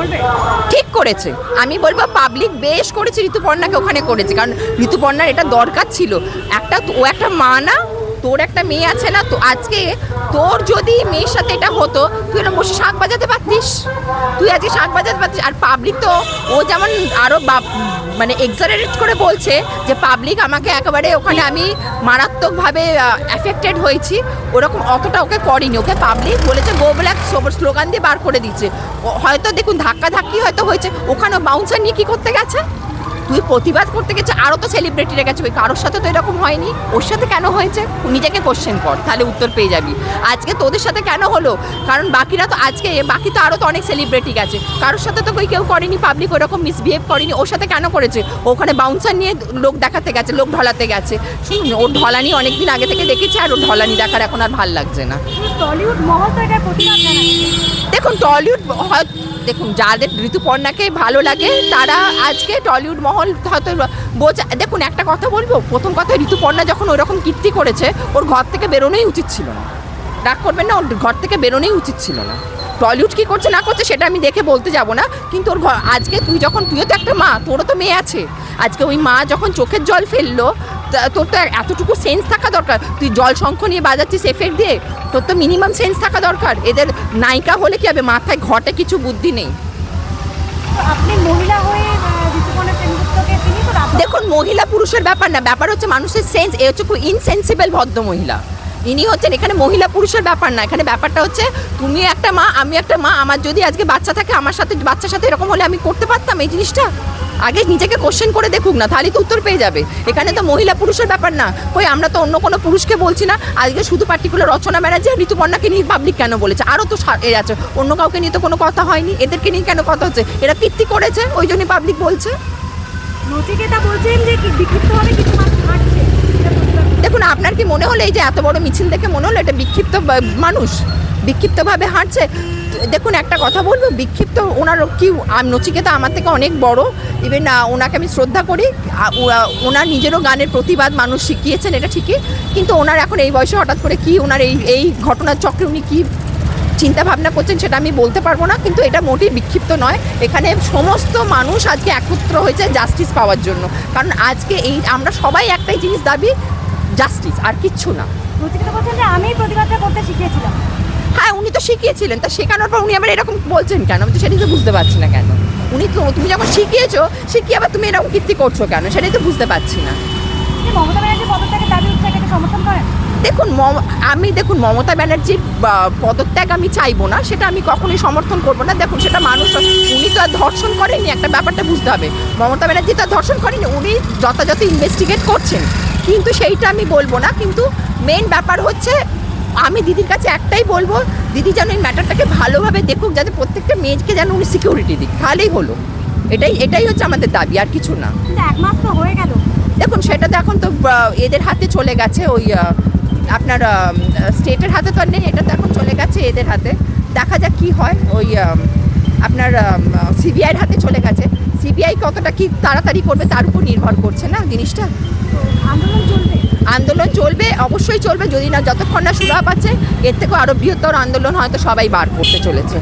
চলবে ঠিক করেছে। আমি বলব পাবলিক বেশ করেছে ঋতুপর্ণাকে ওখানে করেছে। কারণ ঋতুপর্ণার এটা দরকার ছিল। একটা ও একটা মা না তোর একটা মেয়ে আছে না, তো আজকে তোর যদি মেয়ের সাথে এটা হতো, তুই এরকম বসে শাক বাজাতে পারতিস? তুই আজকে শাক বাজাতে পারতিস। আর পাবলিক তো, ও যেমন আরও মানে এক্সারেট করে বলছে যে পাবলিক আমাকে একেবারে ওখানে আমি মারাত্মকভাবে অ্যাফেক্টেড হয়েছি। ওরকম অতটা ওকে করিনি। ওকে পাবলিক বলেছে, গো ব্ল্যাক স্লোগান দিয়ে বার করে দিচ্ছে। হয়তো দেখুন ধাক্কা ধাক্কি হয়তো হয়েছে। ওখানে বাউন্সার নিয়ে কী করতে গেছে? তুই প্রতিবাদ করতে গেছে আরও তো সেলিব্রিটিরা গেছে ওই কারোর সাথে তো এরকম হয়নি। ওর সাথে কেন হয়েছে? নিজেকে কোশ্চেন কর তাহলে উত্তর পেয়ে যাবি। আজকে তোদের সাথে কেন হলো? কারণ বাকিরা তো আজকে বাকি তো আরও তো অনেক সেলিব্রিটি গেছে। কারোর সাথে তো কই কেউ করেনি পাবলিক ওরকম মিসবিহেভ করেনি ওর সাথে কেন করেছে? ওখানে বাউন্সার নিয়ে লোক দেখাতে গেছে লোক ঢলাতে গেছে। শুনুন ওর ঢলানি অনেক দিন আগে থেকে দেখেছে আর ওর ঢলানি দেখার এখন আর ভালো লাগছে না। টলিউড মহল তো এটা প্রতিবাদ দেখুন টলিউড হয় দেখুন, যাদের ঋতুপর্ণাকে ভালো লাগে, তারা আজকে টলিউড মহল হয়তো বোঝা দেখুন, একটা কথা বলব, প্রথম কথা, ঋতুপর্ণা যখন ওরকম কীর্তি করেছে, ওর ঘর থেকে বেরোনোই উচিত ছিল না। রাগ করবেন না, ওর ঘর থেকে বেরোনোই উচিত ছিল না। টলিউড কী করছে না করছে সেটা আমি দেখে বলতে যাব না। কিন্তু ওর ঘর আজকে তুই যখন তুইও তো একটা মা তোরও তো মেয়ে আছে। আজকে ওই মা যখন চোখের জল ফেলল তোর তো এতটুকু সেন্স থাকা দরকার। তুই জল শঙ্খ নিয়ে বাজাচ্ছিস এফেক্ট দিয়ে তোর তো মিনিমাম সেন্স থাকা দরকার। এদের নায়িকা হলে কি হবে? মাথায় ঘটে কিছু বুদ্ধি নেই। আপনি মহিলা হয়ে দেখুন মহিলা পুরুষের ব্যাপার না ব্যাপার হচ্ছে মানুষের সেন্স এ হচ্ছে খুব ইনসেন্সিবল ভদ্র মহিলা ইনি হচ্ছেন, এখানে মহিলা পুরুষের ব্যাপার না, এখানে ব্যাপারটা হচ্ছে তুমি একটা মা, আমি একটা মা, আমার যদি আজকে বাচ্চা থাকে, আমার সাথে, বাচ্চার সাথে এরকম হলে আমি করতে পারতাম এই জিনিসটা? আগে নিজেকে কোশ্চেন করে দেখুক না তাহলে তো উত্তর পেয়ে যাবে। এখানে তো মহিলা পুরুষের ব্যাপার না। কই, আমরা তো অন্য কোনো পুরুষকে বলছি না। আজকে শুধু পার্টিকুলার রচনা ব্যানার্জি ঋতুপর্ণাকে নিয়ে পাবলিক কেন বলেছে? আরও তো এ আছে। অন্য কাউকে নিয়ে তো কোনো কথা হয়নি। এদেরকে নিয়ে কেন কথা হচ্ছে? এরা কীর্তি করেছে, ওই জন্যই পাবলিক বলছে? নচিকেতা বলছেন যে বিক্ষিপ্তভাবে কিছু মানুষ হাঁটছে এটা প্রতিবাদ দেখুন আপনার কি মনে হলো এই যে এত বড় মিছিল দেখে মনে হলো এটা বিক্ষিপ্ত মানুষ, বিক্ষিপ্তভাবে হাঁটছে। দেখুন, একটা কথা বলব, বিক্ষিপ্ত ওনার কি নচিকেতা আমার থেকে অনেক বড়। ইভেন ওনাকে আমি শ্রদ্ধা করি। ওনার নিজেরও গানের প্রতিবাদ মানুষ শিখিয়েছেন, এটা ঠিকই। কিন্তু ওনার এখন এই বয়সে হঠাৎ করে কি, ওনার এই এই ঘটনার চক্রে উনি কী চিন্তা ভাবনা করছেন সেটা আমি বলতে পারব না। কিন্তু এটা মোটেই বিক্ষিপ্ত নয়। এখানে সমস্ত মানুষ আজকে একত্র হয়েছে জাস্টিস পাওয়ার জন্য। কারণ আজকে এই, আমরা সবাই একটাই জিনিস দাবি জাস্টিস আর কিচ্ছু না। যে আমি প্রতিবাদটা করতে শিখিয়েছিলাম। হ্যাঁ উনি তো শিখিয়েছিলেন। তা শেখানোর পর উনি আবার এরকম বলছেন কেন? আমি তো সেটাই তো বুঝতে পারছি না কেন? উনি তো তুমি যখন শিখিয়েছো শিখিয়ে আবার তুমি এরকম কীর্তি করছ কেন? সেটাই তো বুঝতে পারছি না। মমতা ব্যানার্জি পদত্যাগের দাবি উঠছে সমর্থন করেন? দেখুন আমি দেখুন মমতা ব্যানার্জির পদত্যাগ আমি চাইব না সেটা আমি কখনোই সমর্থন করব না। দেখুন সেটা মানুষ উনি তো আর ধর্ষণ করেননি একটা ব্যাপারটা বুঝতে হবে। মমতা ব্যানার্জি তো আর ধর্ষণ করেনি উনি যথাযথ ইনভেস্টিগেট করছেন। কিন্তু সেইটা আমি বলব না কিন্তু মেন ব্যাপার হচ্ছে আমি দিদির কাছে একটাই বলব দিদি যেন এই ম্যাটারটাকে ভালোভাবে দেখুক যাতে প্রত্যেকটা মেয়েকে যেন উনি সিকিউরিটি দিক। তাহলেই হলো। এটাই এটাই হচ্ছে আমাদের দাবি আর কিছু না। কিন্তু এক মাস তো হয়ে গেল। দেখুন সেটা তো এখন তো এদের হাতে চলে গেছে ওই আপনার স্টেটের হাতে তো নেই এটা তো এখন চলে গেছে এদের হাতে। দেখা যাক কি হয় ওই আপনার সিবিআইয়ের হাতে চলে গেছে। কতটা কি তাড়াতাড়ি করবে তার উপর নির্ভর করছে না জিনিসটা? আন্দোলন চলবে। আন্দোলন চলবে অবশ্যই চলবে যদি না যতক্ষণ না সুরা পাচ্ছে এর থেকেও আরও বৃহত্তর আন্দোলন হয়তো সবাই বার করতে চলেছে।